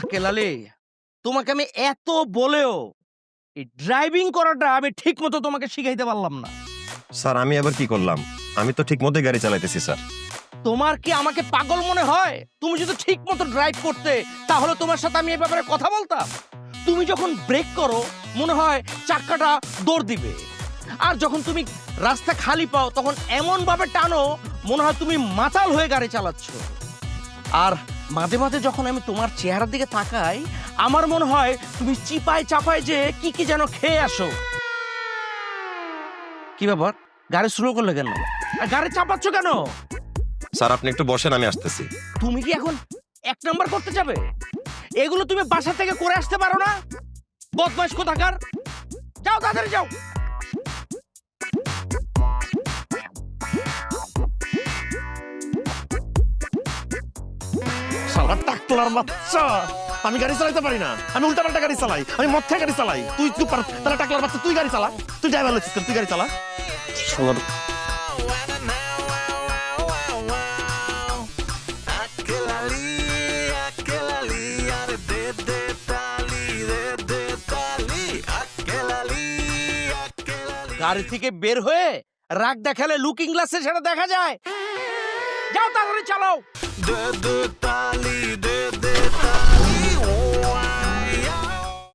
আকেলালি তোমাকে আমি এত বলেও এই ড্রাইভিং করাটা আমি ঠিক মতো তোমাকে শিখাইতে পারলাম না। স্যার আমি আবার কি করলাম? আমি তো ঠিক মতোই গাড়ি চালাইতেছি স্যার। তোমার কি আমাকে পাগল মনে হয়? তুমি যদি ঠিক মতো ড্রাইভ করতে তাহলে তোমার সাথে আমি এই ব্যাপারে কথা বলতাম? তুমি যখন ব্রেক করো মনে হয় চাক্কাটা দৌড় দিবে। আর যখন তুমি রাস্তা খালি পাও তখন এমন ভাবে টানো মনে হয় তুমি মাতাল হয়ে গাড়ি চালাচ্ছ। আর মাঝে মাঝে যখন আমি তোমার চেহারার দিকে তাকাই আমার মনে হয় তুমি চিপায় চাপায় যে কি কি যেন খেয়ে আসো। কি ব্যাপার? গাড়ি স্লো করলে কেন? আর গাড়ি চাপাচ্ছ কেন? স্যার আপনি একটু বসেন আমি আসতেছি। তুমি কি এখন এক নাম্বার করতে যাবে? এগুলো তুমি বাসা থেকে করে আসতে পারো না? বদমাস কোথাকার? যাও তাড়াতাড়ি যাও। শালা টাকলার বাচ্চা। আমি গাড়ি চালাইতে পারি না। আমি উল্টা পাল্টা গাড়ি চালাই। আমি মদ খেয়ে গাড়ি চালাই। তুই তুই পার তাহলে টাকলার বাচ্চা তুই গাড়ি চালা। তুই ড্রাইভার লইছিস? তুই গাড়ি চালা। শালার গাড়ি থেকে বের হয়ে রাগ দেখালে লুকিং গ্লাসে সেটা দেখা যায়। যাও তাড়াতাড়ি চালাও। ali